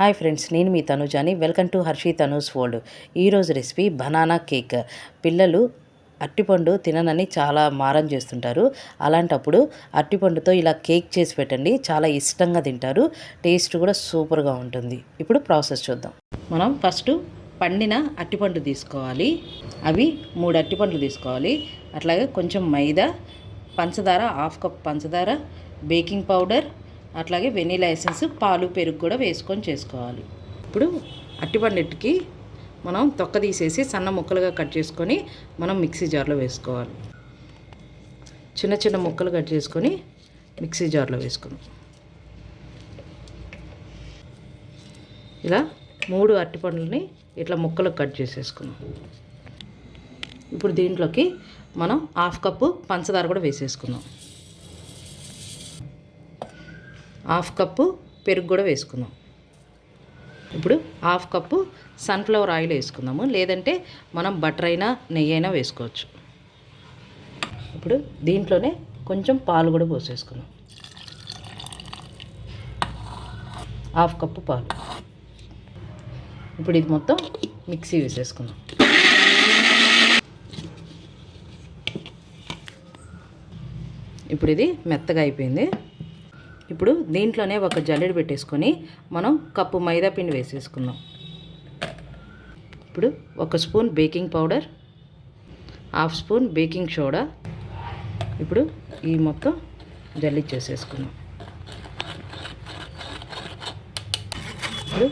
Hi friends నేను మీ తనుజాని. Welcome to Harshi Tanu's world. ఈరోజు రెసిపీ బనానా కేక్. పిల్లలు అట్టిపండు తిననని చాలా మారం చేస్తుంటారు. అలాంటప్పుడు అట్టిపండుతో ఇలా కేక్ చేసి పెట్టండి. చాలా ఇష్టంగా తింటారు. టేస్ట్ కూడా సూపర్గా ఉంటుంది. ఇప్పుడు ప్రాసెస్ చూద్దాం. మనం ఫస్ట్ పండిన అట్టిపండు తీసుకోవాలి. అవి మూడు అట్టిపండ్లు తీసుకోవాలి. అట్లాగే కొంచెం మైదా పంచదార హాఫ్ కప్ పంచదార బేకింగ్ పౌడర్ అట్లాగే వెనీలా ఎసెన్స్ పాలు పెరుగు కూడా వేసుకొని చేసుకోవాలి. ఇప్పుడు అట్టిపండుకి మనం తొక్క తీసేసి సన్న ముక్కలుగా కట్ చేసుకొని మనం మిక్సీ జార్లో వేసుకోవాలి. చిన్న చిన్న ముక్కలు కట్ చేసుకొని మిక్సీ జార్లో వేసుకున్నాం ఇలా మూడు అరటిపండ్లని ఇట్లా ముక్కలు కట్ చేసేసుకున్నాం ఇప్పుడు దీంట్లోకి మనం హాఫ్ కప్పు పంచదార కూడా వేసేసుకుందాం. హాఫ్ కప్పు పెరుగు కూడా వేసుకుందాం. ఇప్పుడు హాఫ్ కప్పు సన్ఫ్లవర్ ఆయిల్ వేసుకుందాము. లేదంటే మనం బటర్ అయినా నెయ్యి అయినా వేసుకోవచ్చు. ఇప్పుడు దీంట్లోనే కొంచెం పాలు కూడా పోసేసుకుందాం. హాఫ్ కప్పు పాలు. ఇప్పుడు ఇది మొత్తం మిక్సీ వేసేసుకుందాం. ఇప్పుడు ఇది మెత్తగా అయిపోయింది. ఇప్పుడు దీంట్లోనే ఒక జల్లెడ పెట్టేసుకొని మనం కప్పు మైదా పిండి వేసేసుకుందాం. ఇప్పుడు ఒక spoon baking powder half spoon baking soda ఇప్పుడు ఈ మొత్తం జల్లిచ్చేసేసుకుందాం ఇప్పుడు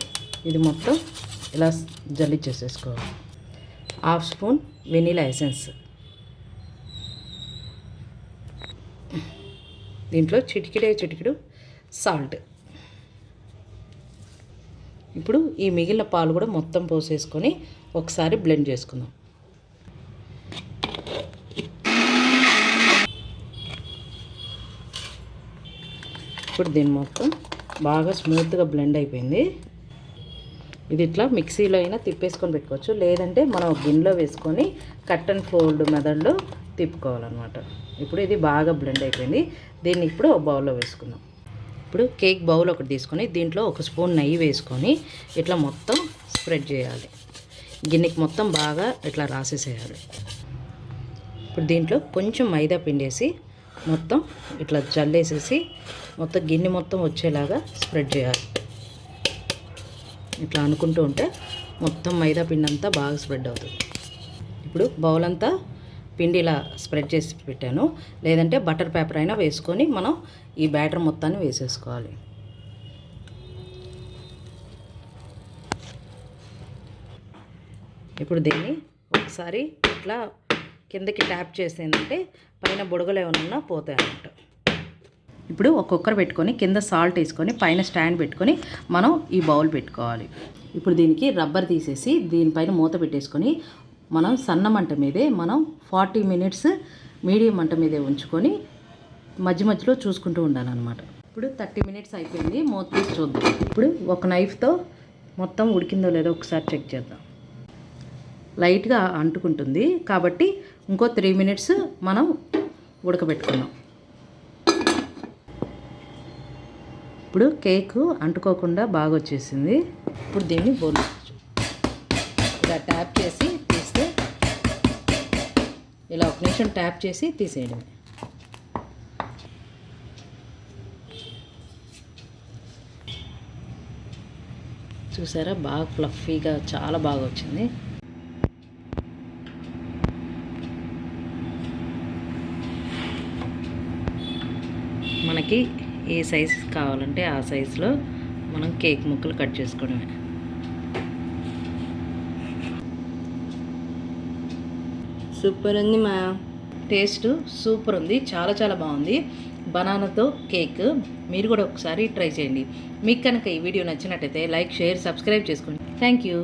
ఇది మొత్తం ఇలా జల్లిచ్చేసేసుకోవాలి హాఫ్ స్పూన్ వెనీలా ఎసెన్స్. దీంట్లో చిటికిడే చిటికిడు సాల్ట్. ఇప్పుడు ఈ మిగిలిన పాలు కూడా మొత్తం పోసేసుకొని ఒకసారి బ్లెండ్ చేసుకుందాం. ఇప్పుడు దీన్ని మొత్తం బాగా స్మూత్గా బ్లెండ్ అయిపోయింది. ఇది ఇట్లా మిక్సీలో అయినా తిప్పేసుకొని పెట్టుకోవచ్చు. లేదంటే మనం గిన్నెలో వేసుకొని కట్ అండ్ ఫోల్డ్ మెదడులో తిప్పుకోవాలన్నమాట. ఇప్పుడు ఇది బాగా బ్లెండ్ అయిపోయింది. దీన్ని ఇప్పుడు బౌల్లో వేసుకుందాం. ఇప్పుడు కేక్ బౌల్ ఒకటి తీసుకొని దీంట్లో ఒక స్పూన్ నెయ్యి వేసుకొని ఇట్లా మొత్తం స్ప్రెడ్ చేయాలి. గిన్నెకి మొత్తం బాగా ఇట్లా రాసేసేయాలి. ఇప్పుడు దీంట్లో కొంచెం మైదా పిండేసి మొత్తం ఇట్లా జల్లేసేసి మొత్తం గిన్నె మొత్తం వచ్చేలాగా స్ప్రెడ్ చేయాలి. ఇట్లా అనుకుంటూ ఉంటే మొత్తం మైదా పిండి అంతా బాగా స్ప్రెడ్ అవుతుంది. ఇప్పుడు బౌల్ అంతా పిండి ఇలా స్ప్రెడ్ చేసి పెట్టాను. లేదంటే బటర్ పేపర్ అయినా వేసుకొని మనం ఈ బ్యాటర్ మొత్తాన్ని వేసేసుకోవాలి. ఇప్పుడు దీన్ని ఒకసారి ఇట్లా కిందకి ట్యాప్ చేసేందంటే పైన బుడగలు ఏమైనా పోతాయి అన్నమాట ఇప్పుడు ఒక కుక్కర్ పెట్టుకొని కింద సాల్ట్ వేసుకొని పైన స్టాండ్ పెట్టుకొని మనం ఈ బౌల్ పెట్టుకోవాలి. ఇప్పుడు దీనికి రబ్బర్ తీసేసి దీనిపైన మూత పెట్టేసుకొని మనం సన్న మంట మీదే మనం ఫార్టీ మినిట్స్ మీడియం మంట మీదే ఉంచుకొని మధ్య మధ్యలో చూసుకుంటూ ఉండాలన్నమాట. ఇప్పుడు థర్టీ మినిట్స్ అయిపోయింది మూత తీసి చూద్దాం. ఇప్పుడు ఒక నైఫ్తో మొత్తం ఉడికిందో లేదో ఒకసారి చెక్ చేద్దాం. లైట్గా అంటుకుంటుంది కాబట్టి ఇంకో త్రీ మినిట్స్ మనం ఉడకబెట్టుకున్నాం. ఇప్పుడు కేక్ అంటుకోకుండా బాగా వచ్చేసింది ఇప్పుడు దీన్ని బోల్ ఇలా ట్యాప్ చేసి ఇలా ఒక నిమిషం ట్యాప్ చేసి తీసేయడమే చూసారా? బాగా ఫ్లఫీగా చాలా బాగా వచ్చింది. మనకి ఏ సైజ్ కావాలంటే ఆ సైజులో మనం కేక్ ముక్కలు కట్ చేసుకోవడమే. సూపర్ ఉంది మా టేస్ట్. సూపర్ ఉంది. చాలా చాలా బాగుంది. బనానాతో కేక్. మీరు కూడా ఒకసారి ట్రై చేయండి. మీకు కనుక ఈ వీడియో నచ్చినట్టయితే లైక్ షేర్ సబ్స్క్రైబ్ చేసుకోండి. Thank you